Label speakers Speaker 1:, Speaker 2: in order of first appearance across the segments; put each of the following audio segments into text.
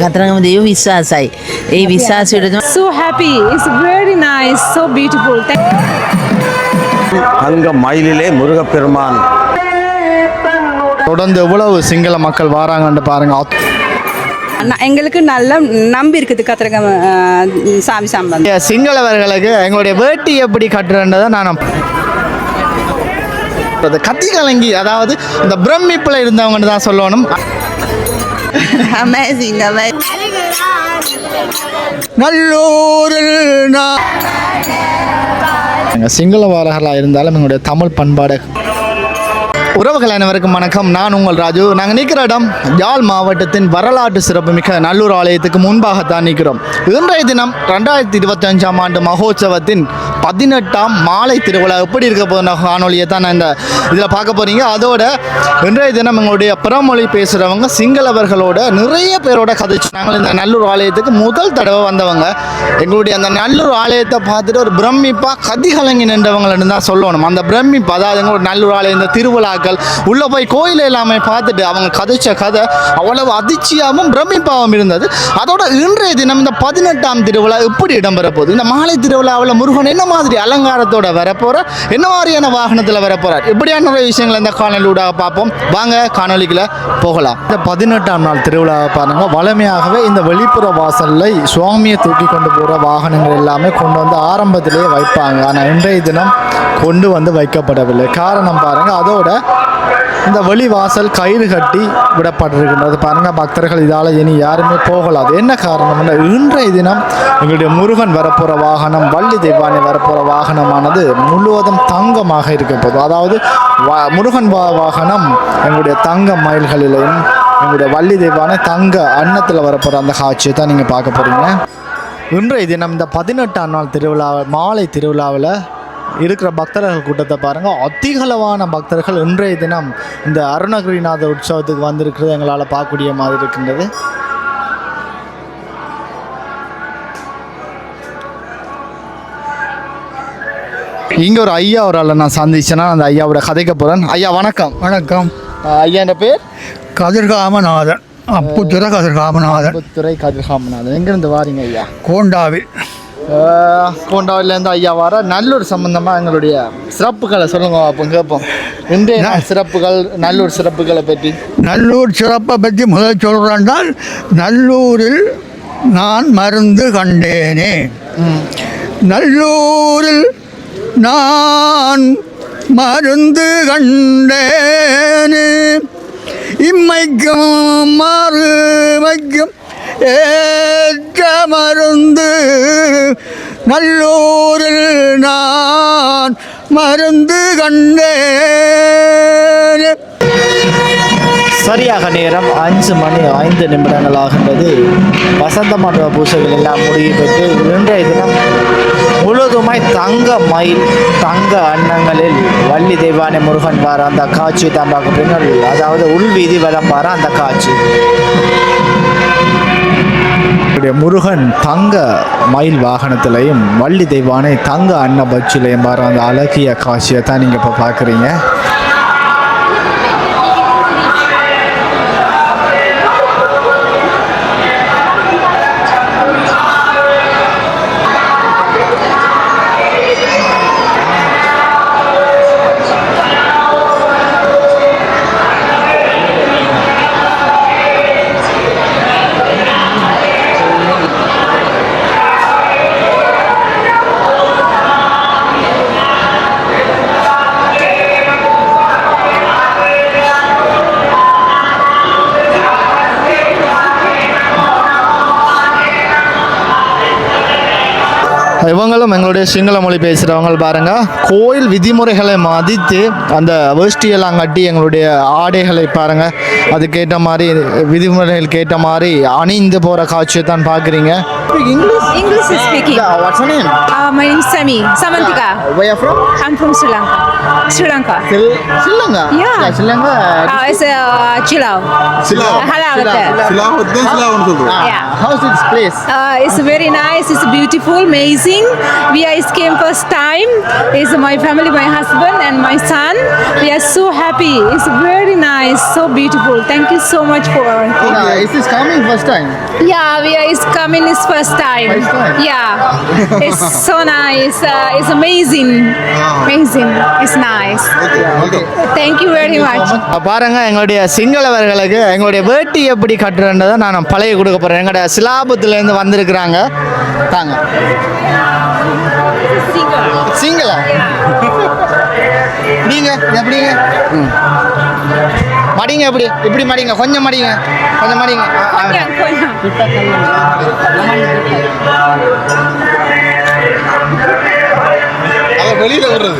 Speaker 1: කතරගම දේව විශ්වාසයි. ඒ විශ්වාසයට
Speaker 2: So happy. It's very nice. So beautiful. Thank
Speaker 3: அங்க மயிலிலே முருகப்பெருமான்
Speaker 4: தொடர்ந்து எவ்வளவு சிங்கள மக்கள் வராங்கன்னு பாருங்க அத்-
Speaker 5: ந- எங்களுக்கு நல்ல நம்பி இருக்குது கத்திரகம் சாமி சம்பந்தம்
Speaker 4: ஏ, சிங்களவர்களுக்கு எங்களுடைய வேட்டி எப்படி கட்டுறன்றதை நான் அது கத்தி கலங்கி அதாவது இந்த பிரமிப்பில் இருந்தவங்கன்னு தான் சொல்லணும்
Speaker 1: அமேசிங்
Speaker 4: நல்லூரில் நான் சிங்கள வாரர்களாக இருந்தாலும் எங்களுடைய தமிழ் பண்பாடு உறவுகள் அனைவருக்கும் வணக்கம். நான் உங்கள் ராஜு. நாங்கள் நிற்கிற இடம் யாழ் மாவட்டத்தின் வரலாற்று சிறப்புமிக்க நல்லூர் ஆலயத்துக்கு முன்பாகத்தான் நிற்கிறோம் இன்றைய தினம் ரெண்டாயிரத்தி இருபத்தஞ்சாம் ஆண்டு மகோத்சவத்தின் பதினெட்டாம் மாலை திருவிழா எப்படி இருக்க போகிற காணொலியை தான் இந்த இதில் பார்க்க போகிறீங்க அதோட இன்றைய தினம் எங்களுடைய பிறமொழி பேசுகிறவங்க சிங்களவர்களோட நிறைய பேரோட கதைச்சு நாங்கள் இந்த நல்லூர் ஆலயத்துக்கு முதல் தடவை வந்தவங்க. எங்களுடைய அந்த நல்லூர் ஆலயத்தை பார்த்துட்டு ஒரு பிரமிப்பாக கதிகலங்கி நின்றவங்கள்னு தான் சொல்லணும். அந்த பிரமிப்பு அதாவது எங்களோட நல்லூர் ஆலயம் இந்த மக்கள். உள்ளே போய் கோயில் எல்லாமே பார்த்துட்டு அவங்க கதைச்ச கதை அவ்வளவு அதிர்ச்சியாகவும் பிரமிப்பாகவும் இருந்தது. அதோட இன்றைய தினம் இந்த பதினெட்டாம் திருவிழா எப்படி இடம்பெற போகுது? இந்த மாலை திருவிழாவில் முருகன் என்ன மாதிரி அலங்காரத்தோட வரப்போகிற என்ன மாதிரியான வாகனத்தில் வரப்போறார்? இப்படியான நிறைய இந்த காணொலியூடாக பார்ப்போம். வாங்க காணொலிக்குள்ள போகலாம். இந்த பதினெட்டாம் நாள் திருவிழாவை பாருங்க. வளமையாகவே இந்த வெளிப்புற வாசலில் சுவாமியை தூக்கி கொண்டு போகிற வாகனங்கள் எல்லாமே கொண்டு வந்து ஆரம்பத்திலேயே வைப்பாங்க. ஆனால் இன்றைய தினம் கொண்டு வந்து வைக்கப்படவில்லை. காரணம் பாருங்க அதோட இந்த வெளி வாசல் கயிறு கட்டி விடப்பட்டிருக்கின்றது. பாருங்க பக்தர்கள் இதால் இனி யாருமே போகலாது. என்ன காரணம்னா இன்றைய தினம் எங்களுடைய முருகன் வரப்போகிற வாகனம் வள்ளி தெய்வானை வரப்போகிற வாகனமானது முழுவதும் தங்கமாக இருக்க போகுது. அதாவது வா- முருகன் வா வாகனம் எங்களுடைய தங்க மயில்களிலையும் எங்களுடைய வள்ளி தெய்வானை தங்க அன்னத்தில் வரப்போகிற அந்த காட்சியை தான் நீங்கள் பார்க்க போகிறீங்க இன்றைய தினம் இந்த பதினெட்டாம் நாள் திருவிழா மாலை திருவிழாவில் இருக்கிற பக்தர்கள் கூட்டத்தை பாருங்கள் அதிகளவான பக்தர்கள் இன்றைய தினம் இந்த அருணகிரிநாத உற்சவத்துக்கு வந்திருக்கிறது. எங்களால் பார்க்கக்கூடிய மாதிரி இருக்கின்றது. இங்கே ஒரு ஐயா ஒரு ஆளை நான் சந்திச்சேன்னா அந்த ஐயாவோட கதைக்க போகிறேன் ஐயா வணக்கம்.
Speaker 6: வணக்கம்.
Speaker 4: ஐயா என் பேர்?
Speaker 6: கதிர்காமநாதன். அப்புத்துற கதிர்காமநாதன்.
Speaker 4: துறை கதிர்காமநாதன். எங்கேருந்து வாரீங்க ஐயா?
Speaker 6: கோண்டாவில்.
Speaker 4: கோண்டாவிலேருந்து ஐயா வர நல்லூர் சம்பந்தமாக எங்களுடைய சிறப்புகளை சொல்லுங்க அப்போ கேட்போம். இன்றைய சிறப்புகள் நல்லூர் சிறப்புகளை பற்றி.
Speaker 6: நல்லூர் சிறப்பை பற்றி முதல் சொல்கிறேன்னால் நல்லூரில் நான் மருந்து கண்டேனே. நல்லூரில் நான் மருந்து கண்டேனே. இம்மைக்கும் மறுமைக்கும் ஏற்ற மருந்து நல்லூரில் நான் மருந்து கண்டேனே.
Speaker 4: சரியாக நேரம் அஞ்சு மணி ஐந்து நிமிடங்கள் ஆகின்றது. வசந்த மண்டப பூசைகள் எல்லாம் முடிவு பெற்று இன்றைய தினம் முழுதுமாய் தங்க மயில் தங்க அன்னங்களில் வள்ளி தெய்வானை முருகன் வார அந்த காட்சி தான் பார்க்க அதாவது உள்வீதி வலம் வார அந்த காட்சி. முருகன் தங்க மயில் வாகனத்திலையும் வள்ளி தெய்வானை தங்க அன்ன பட்சிலையும் வர அந்த அழகிய காட்சியை தான் நீங்கள் இப்போ பார்க்குறீங்க. இவங்களும் எங்களுடைய சிங்கள மொழி பேசுகிறவங்க பாருங்க கோயில் விதிமுறைகளை மதித்து அந்த வேஷ்டியெல்லாம் கட்டி எங்களுடைய ஆடைகளை பாருங்க அதுக்கேற்ற மாதிரி விதிமுறைகளுக்கு ஏற்ற மாதிரி அணிந்து போகிற காட்சியை தான் பார்க்குறீங்க English
Speaker 2: English is speaking.
Speaker 4: Name
Speaker 2: Uh, my name is Sami. Samantika.
Speaker 4: Way from
Speaker 2: I'm from Sri Lanka. Sri Lanka.
Speaker 4: Sri, Sri Lanka?
Speaker 2: Yeah.
Speaker 4: yeah. Sri Lanka?
Speaker 2: Uh, uh, it's uh, Chilau.
Speaker 4: Chilau?
Speaker 2: Uh,
Speaker 7: halal. Chilau. Chilau.
Speaker 5: Yeah.
Speaker 4: Uh, how's this place?
Speaker 2: Uh, it's very nice. It's beautiful, amazing. We are came first time. It's my family, my husband and my son. We are so happy. It's very nice, so beautiful. Thank you so much for...
Speaker 4: Okay. Is this coming first time?
Speaker 2: Yeah, we are, it's coming is first time.
Speaker 4: First time?
Speaker 2: Yeah. it's so nice. Uh, it's amazing. Amazing. It's nice. Thank you very much.
Speaker 4: பாருங்க எங்களுடைய சிங்களவர்களுக்கு எங்களுடைய வேட்டி எப்படி கட்டுறன்றதை நான் பழைய கொடுக்க போகிறேன் எங்களுடைய சிலாபத்துலேருந்து வந்திருக்கிறாங்க. தாங்க சிங்களா? நீங்க எப்படிங்க. மடிங்க எப்படி? இப்படி மடிங்க கொஞ்சம் மடிங்க. கொஞ்சம் மடிங்க.
Speaker 7: அதை வெளியில விடுறது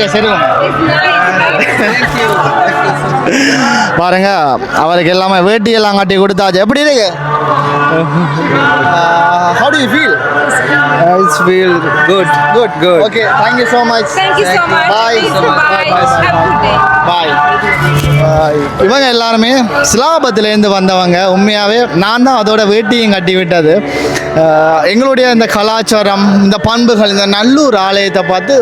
Speaker 2: It's nice.
Speaker 4: பாருங்க அவருக்கு எல்லாமே வேட்டி எல்லாம் கட்டி கொடுத்தாச்சு எப்படி இருக்கு how do you feel
Speaker 6: It's feel good, good, good.
Speaker 4: Okay thank you so much
Speaker 2: Thank you so much.
Speaker 4: Bye.
Speaker 2: Thank you. Bye. Day.
Speaker 4: Bye இவங்க எல்லாருமே சிலாபத்திலேருந்து வந்தவங்க உண்மையாகவே நான் தான் அதோட வேட்டியும் கட்டி விட்டது ஆஹ் எங்களுடைய இந்த கலாச்சாரம் இந்த பண்புகள் இந்த நல்லூர் ஆலயத்தை பார்த்து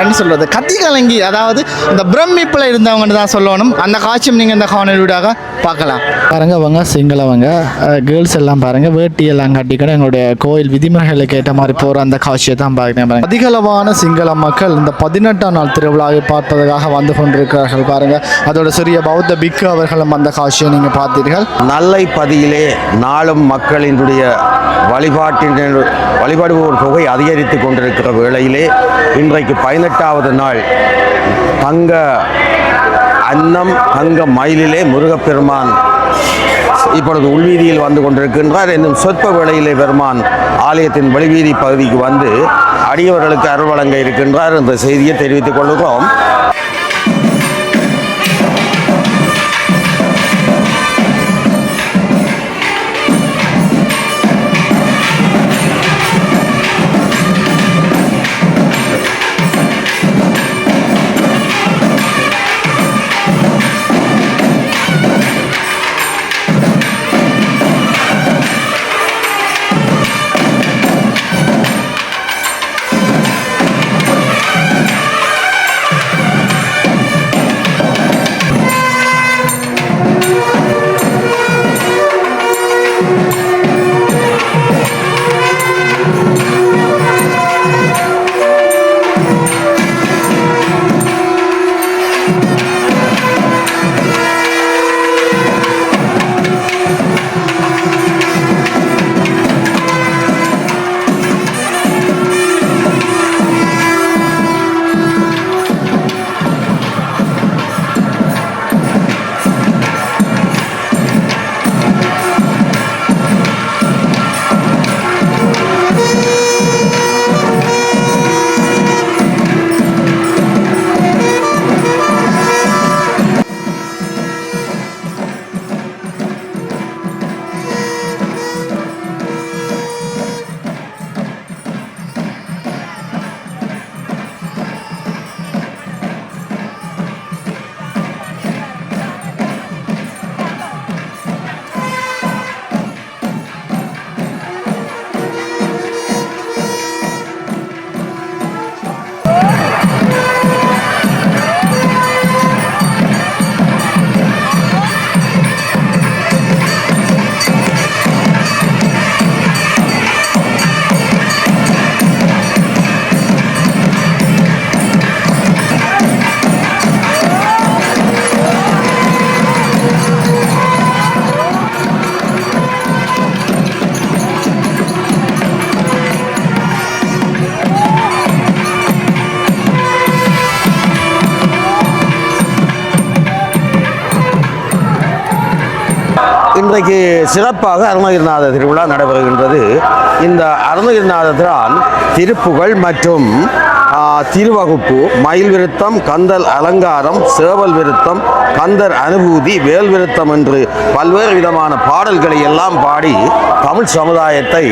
Speaker 4: என்ன சொல்கிறது கத்தி கலங்கி அதாவது இந்த பிரமிப்பில் இருந்தவங்கன்னு தான் சொல்லணும். அந்த காட்சியும் நீங்கள் இந்த காணொலியூடாக பார்க்கலாம். பாருங்க அவங்க சிங்களவங்க கேர்ள்ஸ் எல்லாம் பாருங்க வேட்டி எல்லாம் கட்டிக்கிட்டு எங்களுடைய கோயில் விதிமுறைகளுக்கு ஏற்ற மாதிரி போகிற அந்த காட்சியை தான் பார்க்குறேன் பாருங்க. அதிகளவான சிங்கள மக்கள் இந்த பதினெட்டாம் நாள் திருவிழாவை பார்ப்பதற்காக வந்து கொண்டிருக்கிறார்கள் பாருங்க. அதோட சிறிய பௌத்த பிக்கு அவர்களும் அந்த காட்சியை நீங்கள் பார்த்தீர்கள்.
Speaker 3: நல்லை பதியிலே நாளும் மக்களினுடைய வழிபாட்டின் வழிபாடுவோர் தொகை அதிகரித்து கொண்டிருக்கிற வேளையிலே இன்றைக்கு பதினெட்டாவது நாள் தங்க அன்னம் தங்க மயிலிலே முருகப்பெருமான் இப்பொழுது உள்வீதியில் வந்து கொண்டிருக்கின்றார் இன்னும் சொற்ப வேளையிலே பெருமான் ஆலயத்தின் வெளிவீதி பகுதிக்கு வந்து அடியவர்களுக்கு அருள் வழங்க இருக்கின்றார் என்ற செய்தியை தெரிவித்துக் கொள்கிறோம் இன்றைக்கு சிறப்பாக அருணகிரிநாத திருவிழா நடைபெறுகின்றது. இந்த அருணகிரிநாதத்தினால் திருப்புகழ் மற்றும் திருவகுப்பு மயில் விருத்தம் கந்தல் அலங்காரம் சேவல் விருத்தம் கந்தர் அனுபூதி வேல் விருத்தம் என்று பல்வேறு விதமான பாடல்களை எல்லாம் பாடி தமிழ் சமுதாயத்தை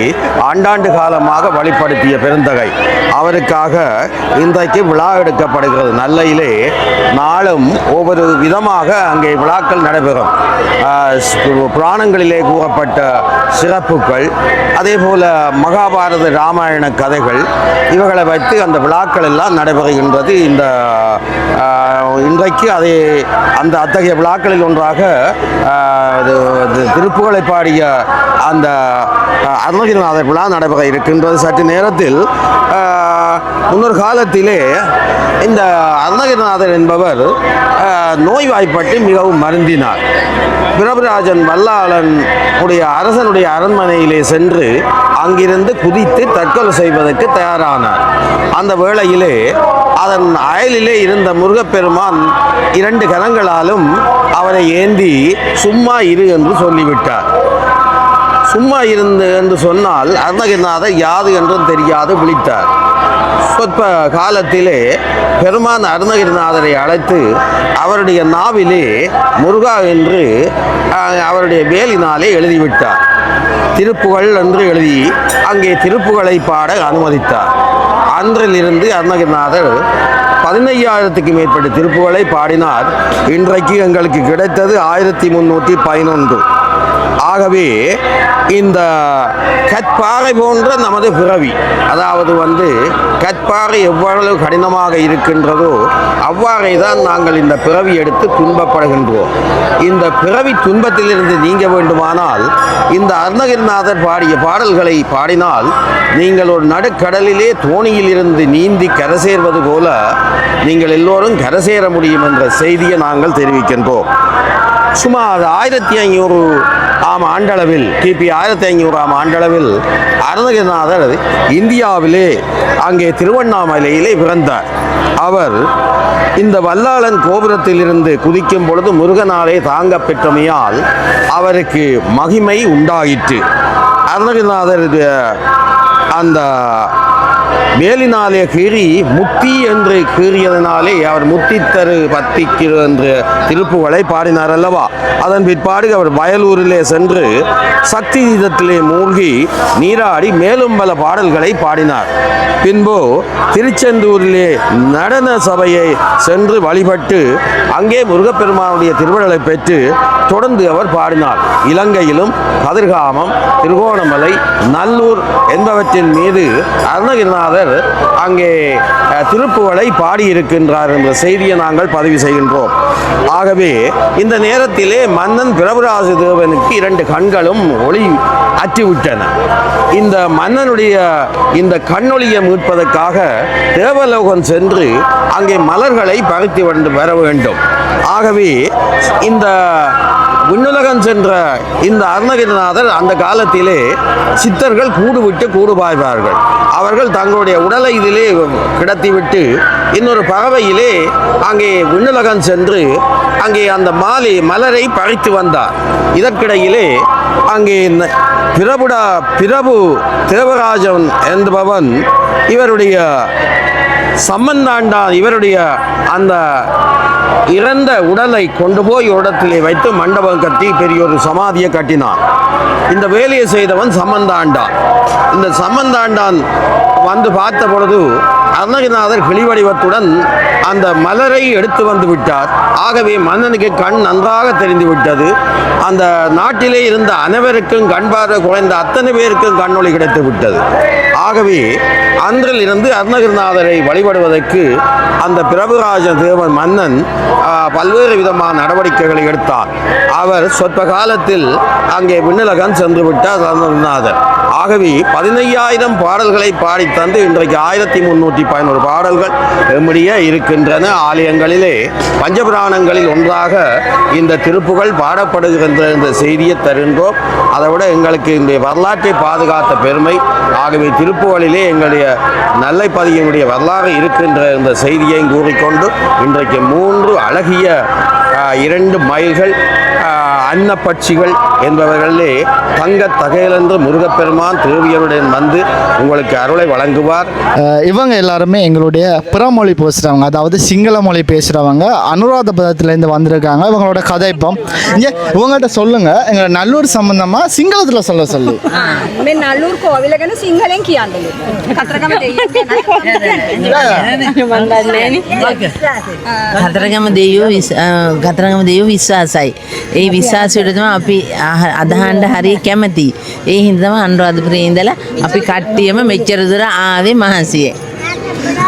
Speaker 3: ஆண்டாண்டு காலமாக வழிப்படுத்திய பெருந்தகை. அவருக்காக இன்றைக்கு விழா எடுக்கப்படுகிறது. நல்லையிலே நாளும் ஒவ்வொரு விதமாக அங்கே விழாக்கள் நடைபெறும். புராணங்களிலே கூறப்பட்ட சிறப்புகள் அதே போல மகாபாரத ராமாயண கதைகள் இவர்களை வைத்து அந்த விழாக்கள் எல்லாம் நடைபெறுகின்றது. இந்த இன்றைக்கு அதை அந்த அத்தகைய விழாக்களில் ஒன்றாக திருப்புகளை இது- பாடிய அந்த அருணகிரிநாதர் விழா நடைபெற இருக்கின்றது. சற்று நேரத்தில் முன்னொரு காலத்திலே இந்த அருணகிரிநாதர் என்பவர் நோய்வாய்ப்பட்டு மிகவும் மருந்தினார் பிரபுராஜன் வல்லாளன் உடைய அரசனுடைய அரண்மனையிலே சென்று அங்கிருந்து குதித்து தற்கொலை செய்வதற்கு தயாரானார். அந்த வேளையிலே அதன் அயலிலே இருந்த முருகப்பெருமான் இரண்டு கரங்களாலும் அவரை ஏந்தி சும்மா இரு என்று சொல்லிவிட்டார். சும்மா இருந்து என்று சொன்னால் அருணகிரிநாதர் யாது என்றும் தெரியாது விழித்தார். சொற்ப காலத்திலே பெருமான் அருணகிரிநாதரை அழைத்து அவருடைய நாவிலே முருகா என்று அவருடைய வேலினாலே எழுதிவிட்டார். திருப்புகழ் என்று எழுதி அங்கே திருப்புகழை பாட அனுமதித்தார். அன்றிலிருந்து அருணகிரிநாதர் பதினையாயிரத்துக்கு மேற்பட்ட திருப்புகளை பாடினார். இன்றைக்கு எங்களுக்கு கிடைத்தது ஆயிரத்தி முன்னூற்றி பதினொன்று. ஆகவே இந்த கற்பாறை போன்ற நமது பிறவி அதாவது வந்து கற்பாறை எவ்வளவு கடினமாக இருக்கின்றதோ அவ்வாறே தான் நாங்கள் இந்த பிறவி எடுத்து துன்பப்படுகின்றோம். இந்த பிறவி துன்பத்திலிருந்து நீங்க வேண்டுமானால் இந்த அருணகிரிநாதர் பாடிய பாடல்களை பாடினால் நீங்கள் ஒரு நடுக்கடலிலே தோணியில் இருந்து நீந்தி கரை சேர்வது போல நீங்கள் எல்லோரும் கரை சேர முடியும் என்ற செய்தியை நாங்கள் தெரிவிக்கின்றோம். சுமார் ஆயிரத்தி ஐநூறு ஆம் ஆண்டளவில். கிபி ஆயிரத்தி ஐநூறாம் ஆண்டளவில் அருணகிரிநாதர் இந்தியாவிலே அங்கே திருவண்ணாமலையிலே பிறந்தார். அவர் இந்த வல்லாளன் கோபுரத்திலிருந்து குதிக்கும் பொழுது முருகனாலே தாங்க பெற்றமையால் அவருக்கு மகிமை உண்டாயிற்று. அருணகிரிநாதர் அந்த வேலினாலே கீறி முத்தி என்று கீறியதனாலே அவர் முத்தி தரு பத்திக்கு என்று திருப்புகளை பாடினார் அல்லவா? அதன் பிற்பாடு அவர் வயலூரிலே சென்று சக்தி தீதத்திலே மூழ்கி நீராடி மேலும் பல பாடல்களை பாடினார். பின்பு திருச்செந்தூரிலே நடன சபையை சென்று வழிபட்டு அங்கே முருகப்பெருமானுடைய திருவிழலை பெற்று தொடர்ந்து அவர் பாடினார். இலங்கையிலும் கதிர்காமம் திருகோணமலை நல்லூர் என்பவற்றின் மீது அருணகிரிநாதர் அங்கே திருப்புகளை பாடியிருக்கின்றார் என்ற செய்தியை நாங்கள் பதிவு செய்கின்றோம். ஆகவே இந்த நேரத்திலே மன்னன் பிரபுராஜ தேவனுக்கு இரண்டு கண்களும் ஒளி அற்றிவிட்டன. இந்த மன்னனுடைய இந்த கண்ணொளியை மீட்பதற்காக தேவலோகம் சென்று அங்கே மலர்களை பறித்து வந்து வர வேண்டும். ஆகவே இந்த விண்ணுலகம் சென்ற இந்த அருணகிரிநாதர் அந்த காலத்திலே சித்தர்கள் கூடுவிட்டு கூடு பாய்வார்கள் அவர்கள் தங்களுடைய உடலை இதிலே கிடத்திவிட்டு இன்னொரு பறவையிலே அங்கே விண்ணுலகம் சென்று அங்கே அந்த மாலை மலரை பறித்து வந்தார். இதற்கிடையிலே அங்கே பிரபுடா பிரபு தேவராஜன் என்பவன் இவருடைய சம்மந்தாண்டான் இவருடைய அந்த இறந்த உடலை கொண்டு போய் இடத்திலே வைத்து மண்டபம் கட்டி பெரிய ஒரு சமாதியை கட்டினான். இந்த வேலையை செய்தவன் சம்பந்தாண்டான் இந்த சம்பந்தாண்டான் வந்து பார்த்த பொழுது அருணகிரிநாதர் கிளிவடிவத்துடன் அந்த மலரை எடுத்து வந்து விட்டார். ஆகவே மன்னனுக்கு கண் நன்றாக தெரிந்து விட்டது. அந்த நாட்டிலே இருந்த அனைவருக்கும் கண் பார்வை குறைந்த அத்தனை பேருக்கும் கண்ணொளி கிடைத்து விட்டது. ஆகவே அன்றில் இருந்து அருணகிரிநாதரை வழிபடுவதற்கு அந்த பிரபுராஜ தேவன் மன்னன் பல்வேறு விதமான நடவடிக்கைகளை எடுத்தார் அவர் சொற்ப காலத்தில் அங்கே விண்ணுலகம் சென்று விட்டார் அருணகிரிநாதர். ஆகவே பதினையாயிரம் பாடல்களை பாடி தந்து இன்றைக்கு ஆயிரத்தி முன்னூற்றி பதினோரு பாடல்கள் எம்முடைய இருக்கின்றன. ஆலயங்களிலே பஞ்சபுராணங்களில் ஒன்றாக இந்த திருப்புகள் பாடப்படுகின்ற இந்த செய்தியை தருகின்றோம். அதை விட எங்களுக்கு இந்த வரலாற்றை பாதுகாத்த பெருமை. ஆகவே திருப்புகளிலே எங்களுடைய நல்லை பதியினுடைய வரலாறு இருக்கின்ற இந்த செய்தியையும் கூறிக்கொண்டு இன்றைக்கு மூன்று அழகிய இரண்டு மைல்கள் ஆ, அன்னப்பட்சிகள் என்பவர்களே தங்க தகையிலென்று முருகப்பெருமான் தேவியருடன் வந்து உங்களுக்கு அருளை வழங்குவார்
Speaker 4: அஹ் இவங்க எல்லாருமே எங்களுடைய பிறமொழி பேசுகிறவங்க அதாவது சிங்கள மொழி பேசுகிறவங்க அனுராதபுரத்துலேருந்து வந்திருக்காங்க இவங்களோட கதைப்பம் இங்கே இவங்கள்ட்ட சொல்லுங்கள் எங்களை நல்லூர் சம்மந்தமாக சிங்களத்தில் சொல்ல சொல்லு
Speaker 5: මේ නල්ලූර් කෝවිල ගැන සිංහලෙන් කියන්නලු කතරගම
Speaker 1: කතරගම දෙයෝ විස්- අ, කතරගම දෙයෝ විශ්වාසයි. ඒ විශ්වාසයට තමයි අපි අහ- අදහන්න හරි කැමති. ඒ හින්දා තමයි අනුරාධපුරේ ඉඳලා අපි කට්ටියම මෙච්චර දුර ආවේ මහන්සියේ.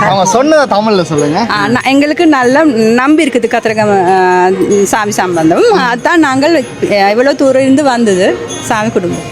Speaker 4: அவங்க சொன்னதை தமிழில் சொல்லுங்கள்
Speaker 5: எங்களுக்கு நல்ல நம்பி இருக்குது கத்திரகம சாமி சம்பந்தம் அதான் நாங்கள் இவ்வளோ தூரம் இருந்து வந்தது சாமி குடும்பம்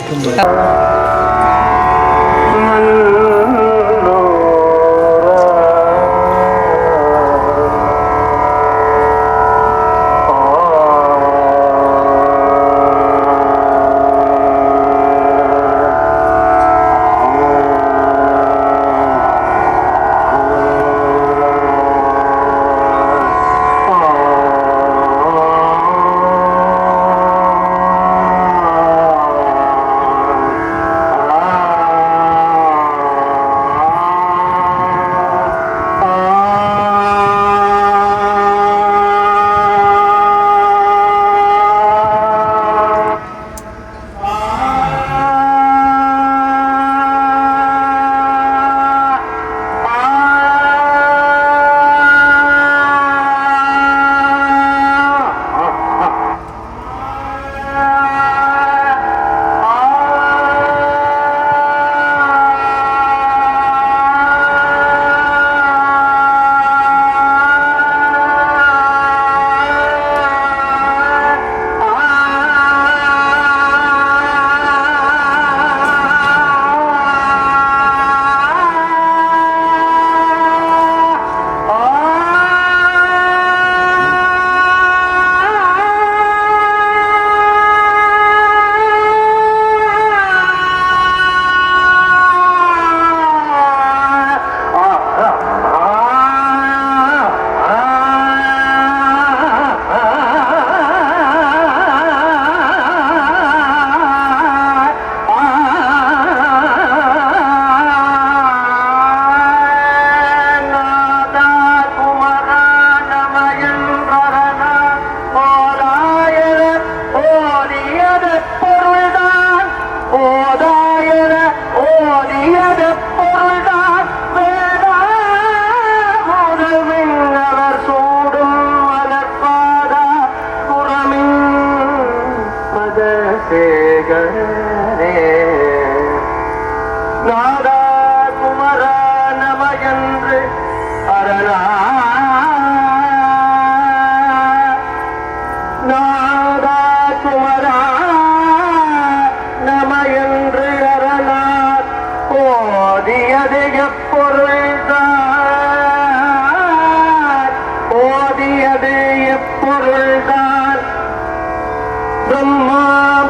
Speaker 5: ब्रह्मा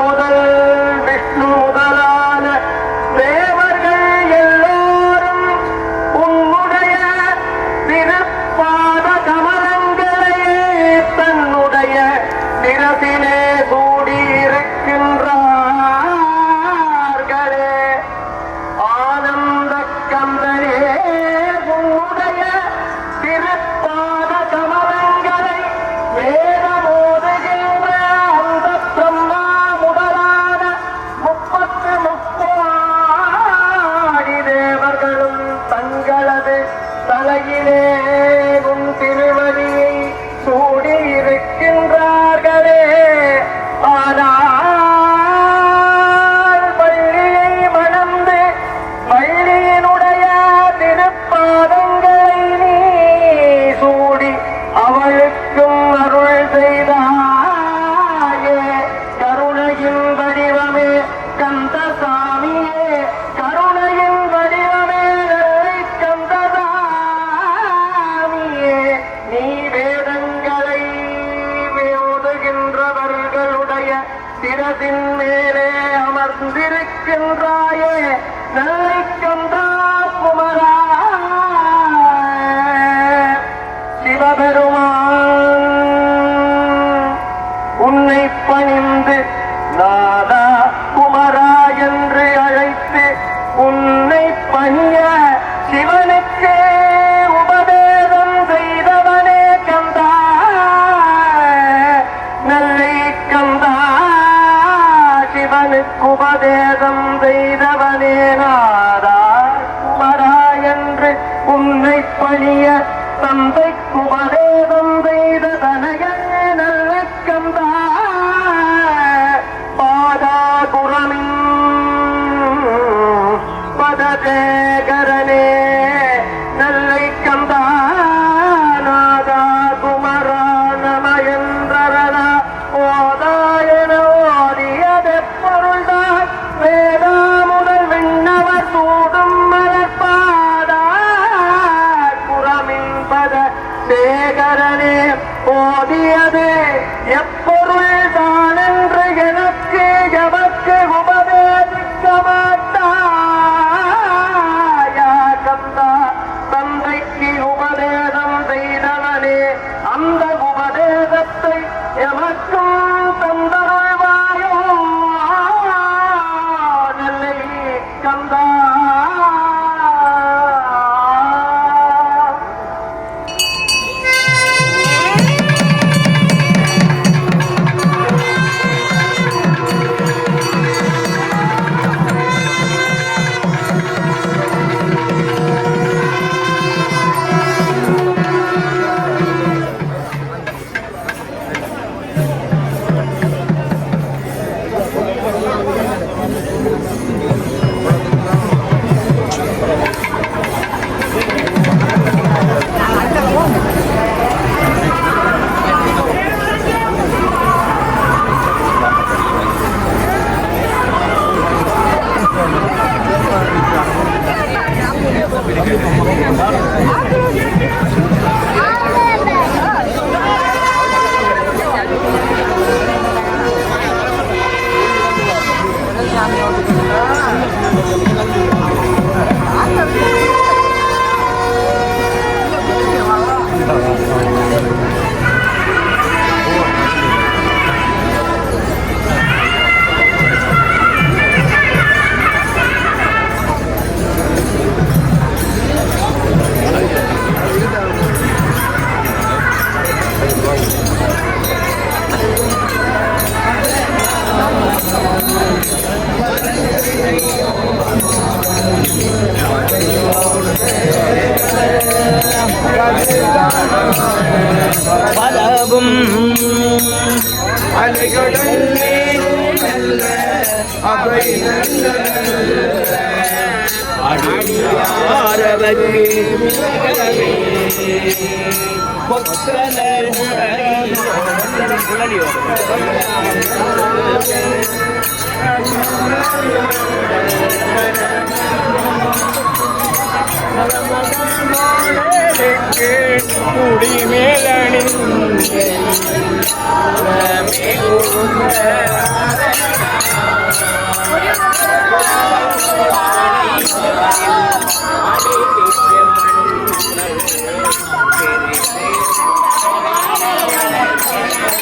Speaker 5: കൂടി മേലണി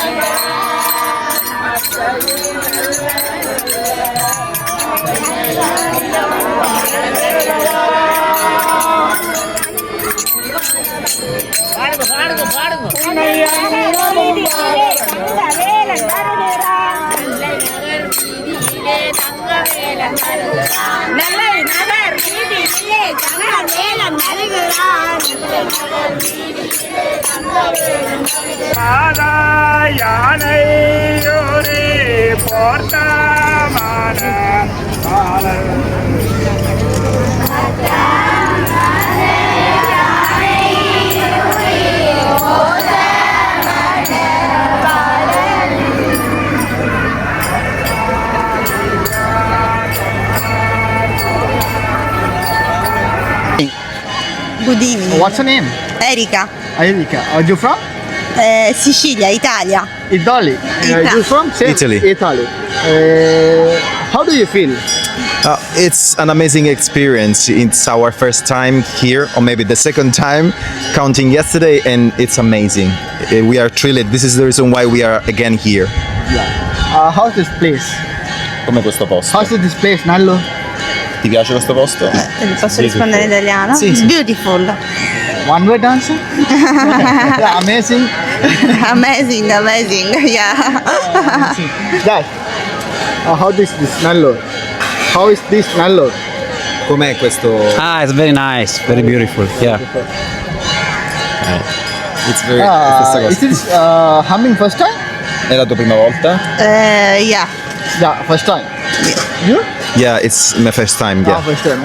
Speaker 5: Thank you. பாடுங்க பாடுங்க பாடுங்க. நெல்லை
Speaker 8: நகர் வீதியிலே தன வேலம் நல்கிறான்
Speaker 5: யானையோரே போர்த்தமான
Speaker 8: Good evening.
Speaker 4: What's your name?
Speaker 8: Erika,
Speaker 4: Ayurika. Are you from?
Speaker 8: eh, Sicilia, Italia.
Speaker 4: Italy. Uh, you from? Same.
Speaker 9: Italy.
Speaker 4: Italy. Uh, how do you feel?
Speaker 9: Uh, it's an amazing experience. It's our first time here, or maybe the second time, counting yesterday, and it's amazing. Uh, We are thrilled. This is the reason why we are again here.
Speaker 4: Uh, how's this place?
Speaker 9: Come questo posto?
Speaker 4: How's this place, Nallo?
Speaker 9: Ti piace questo posto?
Speaker 8: Eh, Posso rispondere in italiano?
Speaker 9: Sì, sì.
Speaker 8: Beautiful.
Speaker 4: One word answer? yeah, amazing.
Speaker 8: amazing, amazing. Yeah.
Speaker 4: Dad, uh, how is this Nallo? How is this Nallo?
Speaker 9: Com'è questo?
Speaker 10: Ah, it's very nice, very beautiful. Yeah.
Speaker 9: It's very, è la stessa
Speaker 4: Uh, is
Speaker 9: cosa.
Speaker 4: this uh, humming first time?
Speaker 9: È la tua prima volta?
Speaker 8: Eh, yeah.
Speaker 4: Yeah, first time. You?
Speaker 9: Yeah, it's my first time. Yeah.
Speaker 4: Ah, first time.